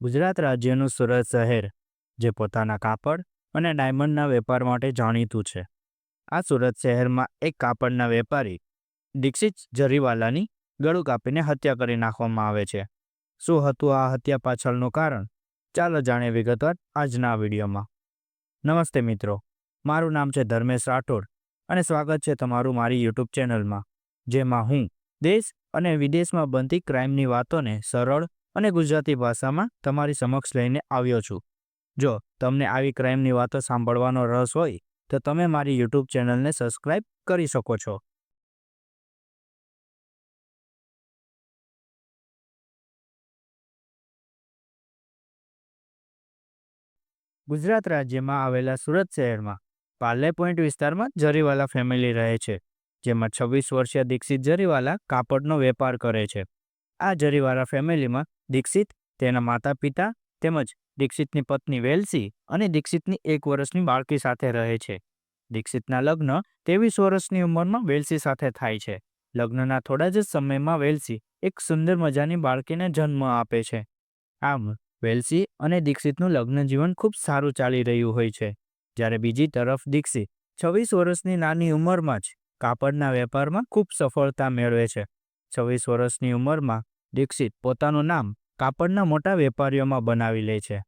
ગુજરાત રાજ્યનું સુરત શહેર, જે પોતાના કાપડ અને ડાયમંડના વેપાર માટે જાણીતું છે. આ સુરત શહેરમાં એક કાપડના વેપારી, દીક્ષિત જરીવાલાની ગળું કાપીને હત્યા કરી નાખવામાં આવે છે. શું હતું આ હત્યા પાછળનું કારણ? ચાલો જાણીએ વિગતવાર આજના વિડીયોમાં. નમસ્તે મિત્રો, મારું નામ છે ધર્મેશ રાઠોડ અને સ્વાગત છે તમારું મારી યુટ્યુબ ચેનલમાં, જેમાં હું દેશ અને વિદેશમાં બનતી ક્રાઇમની વાતોને સરળ અને ગુજરાતી ભાષામાં તમારી સમક્ષ લઈને આવ્યો છું. જો તમને આવી ક્રાઇમની વાતો સાંભળવાનો રસ હોય, તો તમે મારી યુટ્યુબ ચેનલને સબસ્ક્રાઇબ કરી શકો છો. ગુજરાત રાજ્યમાં આવેલા સુરત શહેરમાં પાર્લે પોઈન્ટ વિસ્તારમાં જરીવાલા ફેમિલી રહે છે, જેમાં છવ્વીસ વર્ષીય દીક્ષિત જરીવાલા કાપડનો વેપાર કરે છે. આ જરીવાળા ફેમિલીમાં દીક્ષિત, તેના માતા પિતા તેમજ દીક્ષિતની પત્ની વેલસી અને દીક્ષિતની એક વર્ષની બાળકી સાથે રહે છે. દીક્ષિતના લગ્ન ત્રેવીસ વર્ષની ઉંમરમાં વેલસી સાથે થાય છે. લગ્નના થોડા જ સમયમાં વેલસી એક સુંદર મજાની બાળકીને જન્મ આપે છે. આમ, વેલસી અને દીક્ષિતનું લગ્ન જીવન ખૂબ સારું ચાલી રહ્યું હોય છે. જ્યારે બીજી તરફ દીક્ષિત છવ્વીસ વર્ષની નાની ઉંમરમાં જ કાપડના વેપારમાં ખૂબ સફળતા મેળવે છે. છવ્વીસ વર્ષની ઉંમરમાં દીક્ષિત પોતાનું નામ કાપડના મોટા વેપારીઓમાં બનાવી લે છે.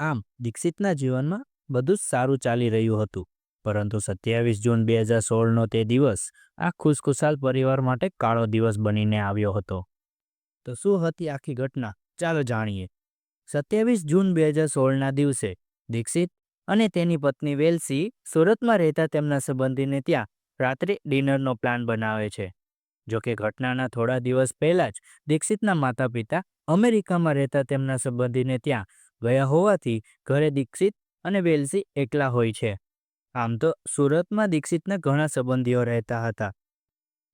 આમ, દીક્ષિતના જીવનમાં બધું જ સારું ચાલી રહ્યું હતું, પરંતુ સત્યાવીસ જૂન બે હજાર સોળનો તે દિવસ આ ખુશખુશાલ પરિવાર માટે કાળો દિવસ બનીને આવ્યો હતો. તો શું હતી આખી ઘટના? ચાલો જાણીએ. સત્યાવીસ જૂન બે હજાર સોળના દિવસે દીક્ષિત અને તેની પત્ની વેલસી સુરતમાં રહેતા તેમના સંબંધીને ત્યાં રાત્રે ડિનરનો પ્લાન બનાવે છે. જોકે ઘટનાના થોડા દિવસ પહેલા જ દીક્ષિતના માતા પિતા અમેરિકામાં રહેતા તેમના સંબંધીને ત્યાં ગયા હોવાથી ઘરે દીક્ષિત અને વેલસી એકલા હોય છે. આમ તો સુરતમાં દીક્ષિતના ઘણા સંબંધીઓ રહેતા હતા.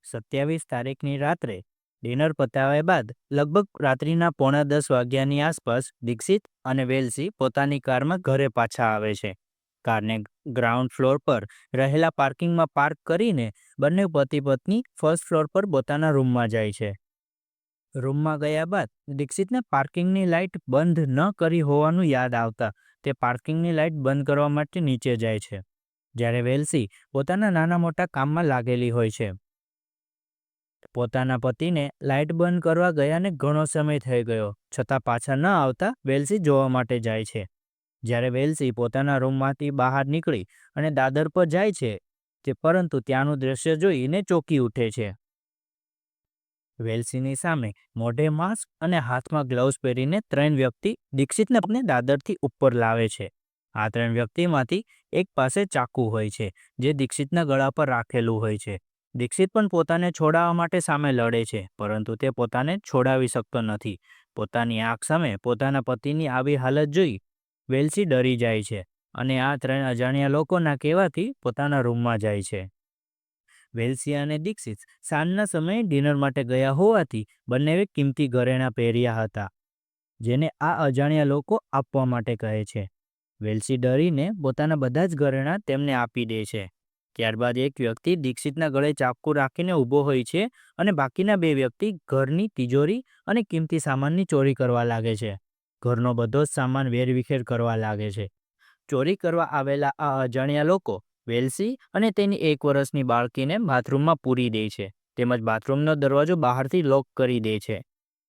સત્યાવીસ તારીખની રાત્રે ડિનર પતાવ્યા બાદ લગભગ રાત્રિના પોણા દસ વાગ્યાની આસપાસ દીક્ષિત અને વેલસી પોતાની કારમાં ઘરે પાછા આવે છે. કારને ગ્રાઉન્ડ ફ્લોર પર રહેલા પાર્કિંગમાં પાર્ક કરીને બંને પતિ પત્ની ફર્સ્ટ ફ્લોર પર પોતાના રૂમમાં જાય છે. રૂમમાં ગયા બાદ દીક્ષિતને પાર્કિંગની લાઇટ બંધ ન કરી હોવાનું યાદ આવતા તે પાર્કિંગની લાઇટ બંધ કરવા માટે નીચે જાય છે, જ્યારે વેલસી પોતાના નાના મોટા કામમાં લાગેલી હોય છે. પોતાના પતિને લાઇટ બંધ કરવા ગયાને ઘણો સમય થઈ ગયો, છતાં પાછા ન આવતા વેલસી જોવા માટે જાય છે. જ્યારે વેલ્સી પોતાના રૂમમાંથી બહાર નીકળી અને દાદર પર જાય છે, તે પરંતુ ત્યાંનું દ્રશ્ય જોઈને ચોંકી ઉઠે છે. વેલ્સીની સામે મોઢે માસ્ક અને હાથમાં ગ્લવ્સ પહેરીને ત્રણ વ્યક્તિ દીક્ષિતને દાદરથી ઉપર લાવે છે. આ ત્રણ વ્યક્તિમાંથી એક પાસે ચાકુ હોય છે, જે દીક્ષિતના ગળા પર રાખેલું હોય છે. દીક્ષિત પણ પોતાને છોડાવવા માટે સામે લડે છે, પરંતુ તે પોતાને છોડાવી શકતો નથી. પોતાની આંખ સામે પોતાના પતિની આવી હાલત જોઈ વેલસી ડરી જાય છે અને આ ત્રણ અજાણ્યા લોકોના કહેવાથી પોતાના રૂમમાં જાય છે. વેલસી અને દીક્ષિત સાંજના સમયે ડિનર માટે ગયા હોવાથી બંનેએ કિંમતી ઘરેણાં પહેર્યા હતા, જેને આ અજાણ્યા લોકો આપવા માટે કહે છે. વેલસી ડરીને પોતાના બધા જ ઘરેણાં તેમને આપી દે છે. ત્યારબાદ એક વ્યક્તિ દીક્ષિતના ગળે ચાકુ રાખીને ઊભો હોય છે અને બાકીના બે વ્યક્તિ ઘરની તિજોરી અને કિંમતી સામાનની ચોરી કરવા લાગે છે. ઘરનો બધો જ સામાન વેરવિખેર કરવા લાગે છે. ચોરી કરવા આવેલા આ અજાણ્યા લોકો વેલસી અને તેની એક વર્ષની બાળકીને બાથરૂમમાં પૂરી દે છે તેમજ બાથરૂમનો દરવાજો બહારથી લોક કરી દે છે.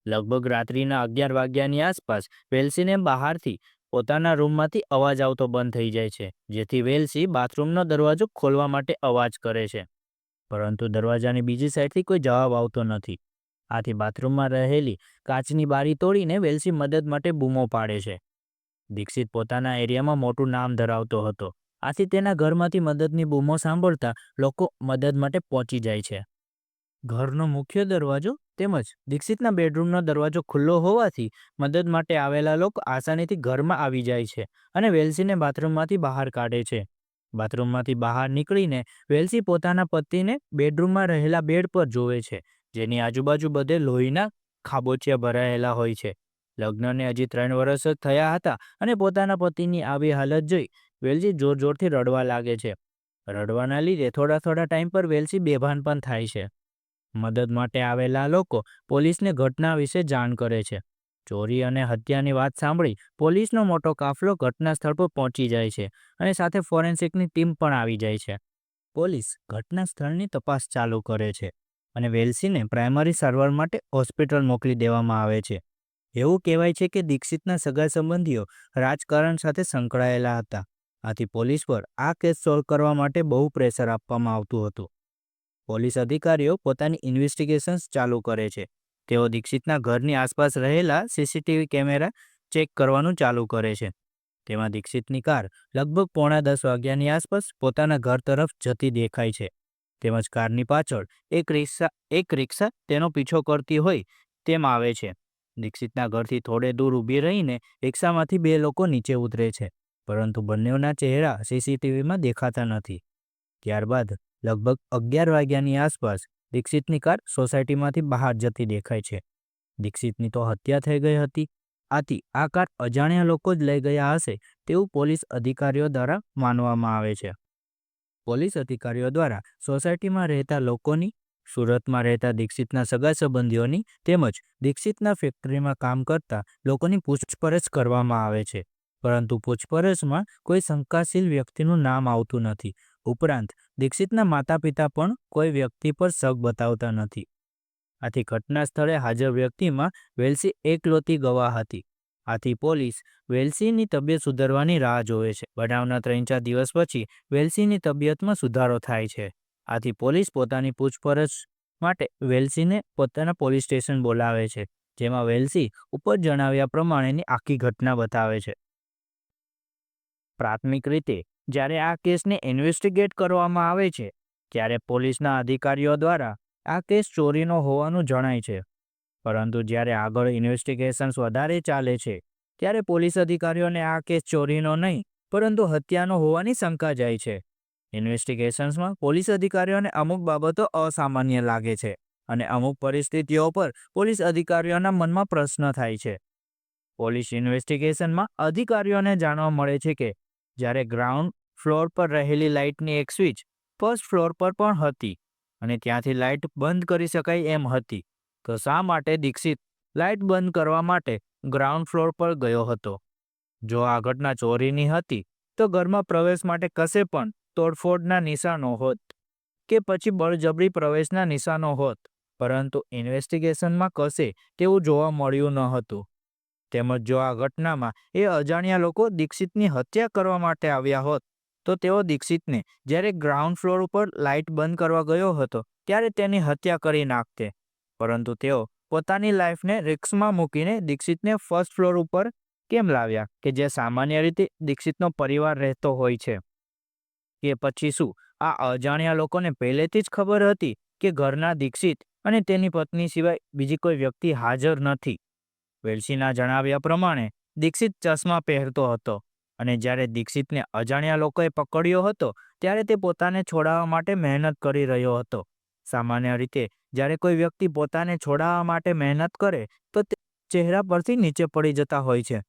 લગભગ રાત્રિના અગિયાર વાગ્યાની આસપાસ વેલસીને બહારથી પોતાના રૂમમાંથી અવાજ આવતો બંધ થઈ જાય છે, જેથી વેલસી બાથરૂમનો દરવાજો ખોલવા માટે અવાજ કરે છે. પરંતુ દરવાજાની બીજી સાઈડથી કોઈ જવાબ આવતો નથી. આથી બાથરૂમમાં રહેલી કાચની બારી તોડીને વેલ્સી મદદ માટે બૂમો પાડે છે. દીક્ષિત પોતાના એરિયામાં મોટું નામ ધરાવતો હતો. આથી તેના ઘરમાંથી મદદની બૂમો સાંભળતા લોકો મદદ માટે પહોંચી જાય છે. ઘરનો મુખ્ય દરવાજો તેમજ દીક્ષિતના બેડરૂમનો દરવાજો ખુલ્લો હોવાથી મદદ માટે આવેલા લોકો આસાનીથી ઘરમાં આવી જાય છે અને વેલ્સીને બાથરૂમમાંથી બહાર કાઢે છે. બાથરૂમમાંથી બહાર નીકળીને વેલ્સી પોતાના પતિને બેડરૂમમાં રહેલા બેડ પર જોવે છે. જેની આજુબાજુ બધે લોહીના ખાબોચિયા ભરાયેલા હોય છે. લગ્નને હજી ત્રણ વર્ષ જ થયા હતા અને પોતાના પતિની આવી હાલત જોઈ વેલસી જોર જોરથી રડવા લાગે છે. રડવાના લીધે થોડા થોડા ટાઈમ પર વેલસી બેભાન પણ થાય છે. મદદ માટે આવેલા લોકો પોલીસને ઘટના વિશે જાણ કરે છે. ચોરી અને હત્યાની વાત સાંભળી પોલીસનો મોટો કાફલો ઘટના સ્થળ પર પહોંચી જાય છે અને સાથે ફોરેન્સિકની ટીમ પણ આવી જાય છે. પોલીસ ઘટના સ્થળની તપાસ ચાલુ કરે છે. અને વેલ્સીને પ્રાઇમરી સારવાર માટે હોસ્પિટલ મોકલી દેવામાં આવે છે. એવું કહેવાય છે કે દીક્ષિતના સગા સંબંધીઓ રાજકારણ સાથે સંકળાયેલા હતા. આથી પોલીસ પર આ કેસ સોલ્વ કરવા માટે બહુ પ્રેશર આપવામાં આવતું હતું. પોલીસ અધિકારીઓ પોતાની ઇન્વેસ્ટિગેશન્સ ચાલુ કરે છે. તેઓ દીક્ષિતના ઘરની આસપાસ રહેલા સીસીટીવી કેમેરા ચેક કરવાનું ચાલુ કરે છે. તેમાં દીક્ષિતની કાર લગભગ પોણા દસ વાગ્યાની આસપાસ પોતાના ઘર તરફ જતી દેખાય છે. તેમજ કારની પાછળ એક રિક્ષા એક રિક્ષા તેનો પીછો કરતી હોય તેમ આવે છે. દીક્ષિતના ઘરથી થોડે દૂર ઊભી રહીને રિક્ષામાંથી બે લોકો નીચે ઉતરે છે, પરંતુ બંનેઓના ચહેરા સીસીટીવીમાં દેખાતા નથી. ત્યારબાદ લગભગ અગિયાર વાગ્યાની આસપાસ દીક્ષિતની કાર સોસાયટીમાંથી બહાર જતી દેખાય છે. દીક્ષિતની તો હત્યા થઈ ગઈ હતી. આથી આ કાર અજાણ્યા લોકો જ લઈ ગયા હશે તેવું પોલીસ અધિકારીઓ દ્વારા માનવામાં આવે છે. પોલીસ અધિકારીઓ દ્વારા સોસાયટીમાં રહેતા લોકોની, સુરતમાં રહેતા દીક્ષિતના સગા સંબંધીઓની તેમજ દીક્ષિતના ફેક્ટરીમાં કામ કરતા લોકોની પૂછપરછ કરવામાં આવે છે. પરંતુ પૂછપરછમાં કોઈ શંકાશીલ વ્યક્તિનું નામ આવતું નથી. ઉપરાંત, દીક્ષિતના માતા પિતા પણ કોઈ વ્યક્તિ પર શક બતાવતા નથી. આથી ઘટના સ્થળે હાજર વ્યક્તિમાં વેલ્સી એકલોતી ગવાહ હતી આથી પોલીસ વેલ્સીની તબિયત સુધારવાની રાહ જોવે છે. બનાવના ત્રણ ચાર દિવસ પછી વેલ્સીની તબિયતમાં સુધારો થાય છે. આથી પોલીસ પોતાની પૂછપરછ માટે વેલ્સીને પોતાના પોલીસ સ્ટેશન બોલાવે છે, જેમાં વેલ્સી ઉપર જણાવ્યા પ્રમાણેની આખી ઘટના બતાવે છે. પ્રાથમિક રીતે, જ્યારે આ કેસને ઇન્વેસ્ટિગેટ કરવામાં આવે છે, ત્યારે પોલીસના અધિકારીઓ દ્વારા આ કેસ ચોરીનો હોવાનું જણાય છે. પરંતુ જ્યારે આગળ ઇન્વેસ્ટિગેશન્સ વધારે ચાલે છે, ત્યારે પોલીસ અધિકારીઓને આ કેસ ચોરીનો નહીં, પરંતુ હત્યાનો હોવાની શંકા જાય છે. ઇન્વેસ્ટિગેશન્સમાં પોલીસ અધિકારીઓને અમુક બાબતો અસામાન્ય લાગે છે અને અમુક પરિસ્થિતિઓ પર પોલીસ અધિકારીઓના મનમાં પ્રશ્ન થાય છે. પોલીસ ઇન્વેસ્ટિગેશનમાં અધિકારીઓને જાણવા મળે છે કે, જ્યારે ગ્રાઉન્ડ ફ્લોર પર રહેલી લાઇટની એક સ્વિચ ફર્સ્ટ ફ્લોર પર પણ હતી અને ત્યાંથી લાઇટ બંધ કરી શકાય એમ હતી તો શા માટે દીક્ષિત લાઇટ બંધ કરવા માટે ગ્રાઉન્ડ ફ્લોર પર ગયો હતો? જો આ ઘટના ચોરીની હતી, તો ઘરમાં પ્રવેશ માટે કશે પણ તોડફોડના નિશાનો હોત કે પછી બળજબરી પ્રવેશના નિશાનો હોત, પરંતુ ઇન્વેસ્ટિગેશનમાં કશે તેવું જોવા મળ્યું ન હતું. તેમજ જો આ ઘટનામાં એ અજાણ્યા લોકો દીક્ષિતની હત્યા કરવા માટે આવ્યા હોત, તો તેઓ દીક્ષિતને જ્યારે ગ્રાઉન્ડ ફ્લોર ઉપર લાઇટ બંધ કરવા ગયો હતો, ત્યારે તેની હત્યા કરી નાખતે. પરંતુ તેઓ પોતાની લાઈફને રિક્સમાં મૂકીને દીક્ષિતને ફર્સ્ટ ફ્લોર ઉપર કેમ લાવ્યા? કે જે સામાન્ય રીતે દીક્ષિતનો પરિવાર રહેતો હોય છે. કે પછી શું? આ અજાણ્યા લોકોને પહેલેથી જ ખબર હતી કે ઘરના દીક્ષિત અને તેની પત્ની સિવાય બીજી કોઈ વ્યક્તિ હાજર નથી. વેલ્સીના જણાવ્યા પ્રમાણે દીક્ષિત ચશ્મા પહેરતો હતો અને જ્યારે દીક્ષિતને અજાણ્યા લોકોએ પકડ્યો હતો, ત્યારે તે પોતાને છોડાવવા માટે મહેનત કરી રહ્યો હતો. સામાન્ય રીતે, જ્યારે કોઈ વ્યક્તિ પોતાને છોડાવવા માટે મહેનત કરે, તો તે ચહેરા પરથી નીચે પડી જતા હોય છે.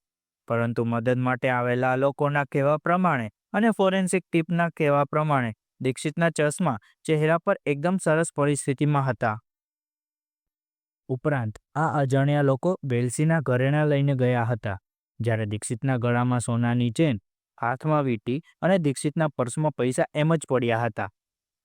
પરંતુ મદદ માટે આવેલા લોકોના કહેવા પ્રમાણે અને ફોરેન્સિક ટીપના કહેવા પ્રમાણે, દીક્ષિતના ચશ્મા ચહેરા પર એકદમ સરસ પરિસ્થિતિમાં હતા. ઉપરાંત, આ અજાણ્યા લોકો બેલસીના ઘરેણા લઈને ગયા હતા, જ્યારે દીક્ષિતના ગળામાં સોનાની ચેન, હાથમાં વીંટી અને દીક્ષિતના પર્સમાં પૈસા એમ જ પડ્યા હતા.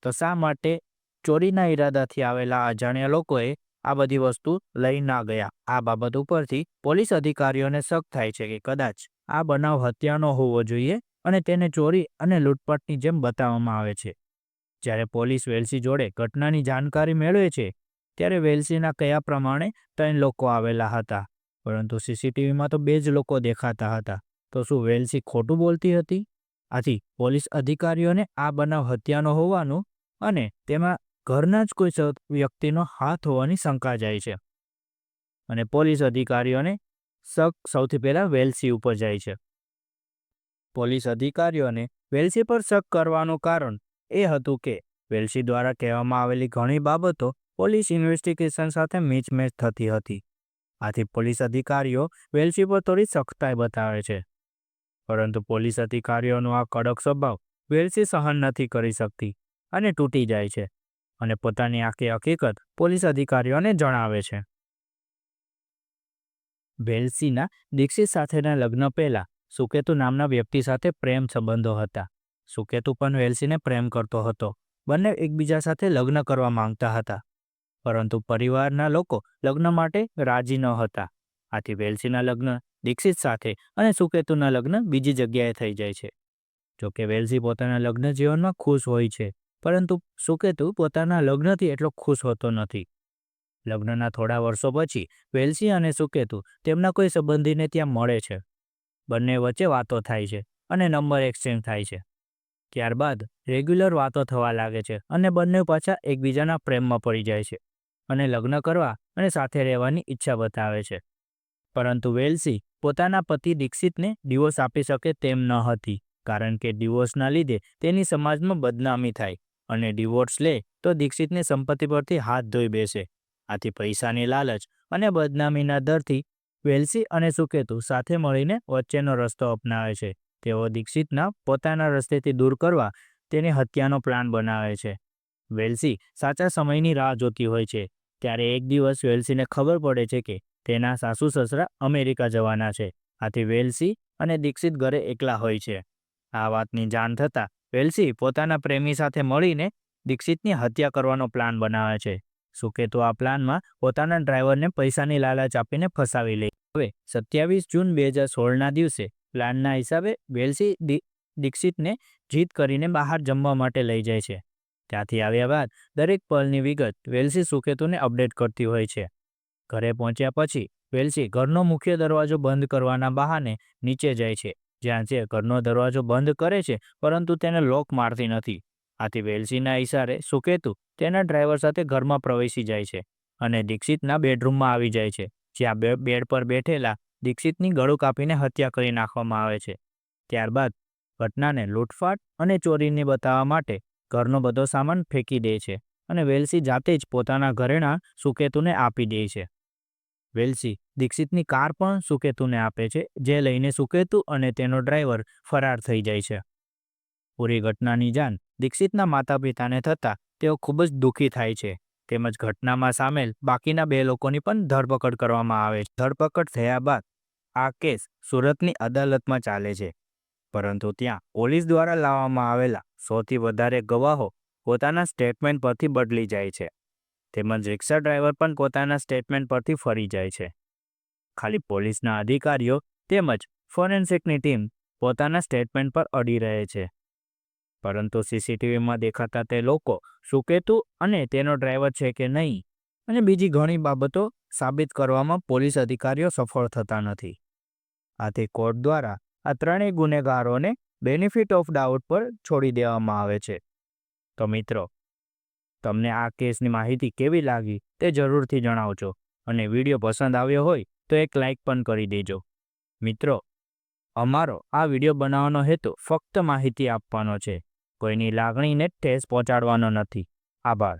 તો શા માટે ચોરીના ઈરાદાથી આવેલા અજાણ્યા લોકોએ આ બધી વસ્તુ લઈ ના ગયા. આ બાબત ઉપરથી પોલીસ અધિકારીઓને શક થાય છે કે કદાચ આ બનાવ હત્યાનો હોવો જોઈએ અને તેને ચોરી અને લૂંટપાટની જેમ બતાવવામાં આવે છે. જ્યારે પોલીસ વેલ્સી જોડે ઘટનાની જાણકારી મેળવે છે, ત્યારે વેલ્સીના કયા પ્રમાણે ત્રણ લોકો આવેલા હતા? પરંતુ સીસીટીવીમાં તો બે જ લોકો દેખાતા હતા. તો શું વેલ્સી ખોટું બોલતી હતી? આથી પોલીસ અધિકારીઓને આ બનાવ હત્યાનો હોવાનું અને તેમાં ઘરના જ કોઈ વ્યક્તિનો હાથ હોવાની શંકા જાય છે. અને પોલીસ અધિકારીઓને શક સૌથી પહેલાં વેલ્સી ઉપર જાય છે. પોલીસ અધિકારીઓને વેલ્સી પર શક કરવાનું કારણ એ હતું કે, વેલ્સી દ્વારા કહેવામાં આવેલી ઘણી બાબતો પોલીસ ઇન્વેસ્ટિગેશન સાથે મેચ થતી હતી. આથી પોલીસ અધિકારીઓ વેલ્સી પર થોડી સખ્તાઈ બતાવે છે. પરંતુ પોલીસ અધિકારીઓનો આ કડક સ્વભાવ વેલ્સી સહન નથી કરી શકતી અને તૂટી જાય છે. અને પોતાની આખી હકીકત પોલીસ અધિકારીઓને જણાવે છે. વેલ્સીના દીક્ષિત સાથેના લગ્ન પહેલા સુકેતુ નામના વ્યક્તિ સાથે પ્રેમ સંબંધો હતા. સુકેતુ પણ વેલ્સીને પ્રેમ કરતો હતો. બંને એકબીજા સાથે લગ્ન કરવા માંગતા હતા. પરંતુ પરિવારના લોકો લગ્ન માટે રાજી ન હતા. આથી વેલ્સીના લગ્ન દીક્ષિત સાથે અને સુકેતુના લગ્ન બીજી જગ્યાએ થઈ જાય છે. જોકે વેલ્સી પોતાના લગ્ન જીવનમાં ખુશ હોય છે. પરંતુ સુકેતુ પોતાના લગ્નથી એટલો ખુશ હોતો નથી? લગ્નના થોડા વર્ષો પછી વેલ્સી અને સુકેતુ તેમના કોઈ સંબંધીને ત્યાં મળે છે. બંને વચ્ચે વાતો થાય છે અને નંબર એક્સચેન્જ થાય છે. ત્યારબાદ રેગ્યુલર વાતો થવા લાગે છે અને બંને પાછા એકબીજાના પ્રેમમાં પડી જાય છે અને લગ્ન કરવા અને સાથે રહેવાની ઈચ્છા બતાવે છે. પરંતુ વેલ્સી પોતાના પતિ દીક્ષિતને ડિવોર્સ આપી શકે તેમ ન હતી, કારણ કે ડિવોર્સના લીધે તેની સમાજમાં બદનામી થાય. અને ડિવોર્સ લે, તો દીક્ષિતની સંપત્તિ પરથી હાથ ધોઈ બેસે. આથી પૈસાની લાલચ અને બદનામીના દરથી વેલ્સી અને સુકેતુ સાથે મળીને વચ્ચેનો રસ્તો અપનાવે છે. તેઓ દીક્ષિતના પોતાના રસ્તેથી દૂર કરવા તેની હત્યાનો પ્લાન બનાવે છે. વેલ્સી સાચા સમયની રાહ જોતી હોય છે. ત્યારે એક દિવસ વેલ્સીને ખબર પડે છે કે તેના સાસુ સસરા અમેરિકા જવાના છે. આથી વેલ્સી અને દીક્ષિત ઘરે એકલા હોય છે. આ વાતની જાણ થતાં વેલ્સી પોતાના પ્રેમી સાથે મળીને દીક્ષિતની હત્યા કરવાનો પ્લાન બનાવે છે. સુકેતુ આ પ્લાનમાં પોતાના ડ્રાઈવરને પૈસાની લાલચ આપીને ફસાવી લે. હવે, સત્યાવીસ જૂન બે હજાર સોળના દિવસે પ્લાનના હિસાબે વેલ્સી દીક્ષિતને જીત કરીને બહાર જમવા માટે લઈ જાય છે. ત્યાંથી આવ્યા બાદ દરેક પલની વિગત વેલ્સી સુકેતુને અપડેટ કરતી હોય છે. ઘરે પહોંચ્યા પછી વેલ્સી ઘરનો મુખ્ય દરવાજો બંધ કરવાના બહાને નીચે જાય છે. જ્યાં જે ઘરનો દરવાજો બંધ કરે છે, પરંતુ તેને લોક મારતી નથી. આથી વેલ્સીના ઇશારે સુકેતુ તેના ડ્રાઈવર સાથે ઘરમાં પ્રવેશી જાય છે અને દીક્ષિતના બેડરૂમમાં આવી જાય છે, જ્યાં બે બેડ પર બેઠેલા દીક્ષિતની ગળું કાપીને હત્યા કરી નાખવામાં આવે છે. ત્યારબાદ ઘટનાને લૂંટફાટ અને ચોરીને બતાવવા માટે ઘરનો બધો સામાન ફેંકી દે છે અને વેલ્સી જાતે જ પોતાના ઘરેણાં સુકેતુને આપી દે છે. વેલ્સી. દીક્ષિતની કાર પણ સુકેતુને આપે છે, જે લઈને સુકેતુ અને તેનો ડ્રાઈવર ફરાર થઈ જાય છે. પૂરી ઘટનાની જાણ દીક્ષિતના માતા પિતાને થતાં તેઓ ખૂબ જ દુઃખી થાય છે. તેમજ ઘટનામાં સામેલ બાકીના બે લોકોની પણ ધરપકડ કરવામાં આવે છે. ધરપકડ થયા બાદ આ કેસ સુરતની અદાલતમાં ચાલે છે. પરંતુ ત્યાં પોલીસ દ્વારા લાવવામાં આવેલા સૌથી વધારે ગવાહો પોતાના સ્ટેટમેન્ટ પરથી બદલી જાય છે. તેમજ રિક્ષા ડ્રાઈવર પણ પોતાના સ્ટેટમેન્ટ પરથી ફરી જાય છે. ખાલી પોલીસના અધિકારીઓ તેમજ ફોરેન્સિકની ટીમ પોતાના સ્ટેટમેન્ટ પર અડી રહે છે. પરંતુ સીસીટીવીમાં દેખાતા તે લોકો સુકેતુ અને તેનો ડ્રાઈવર છે કે નહીં અને બીજી ઘણી બાબતો સાબિત કરવામાં પોલીસ અધિકારીઓ સફળ થતા નથી. આથી કોર્ટ દ્વારા આ ત્રણેય ગુનેગારોને બેનિફિટ ઓફ ડાઉટ પર છોડી દેવામાં આવે છે. તો મિત્રો તમને આ કેસની માહિતી કેવી લાગી તે જરૂરથી જણાવજો. અને વીડિયો પસંદ આવ્યો હોય તો એક લાઇક પણ કરી દેજો. મિત્રો, અમારો આ વીડિયો બનાવવાનો હેતુ ફક્ત માહિતી આપવાનો છે. કોઈની લાગણીને ઠેસ પહોંચાડવાનો નથી. આભાર.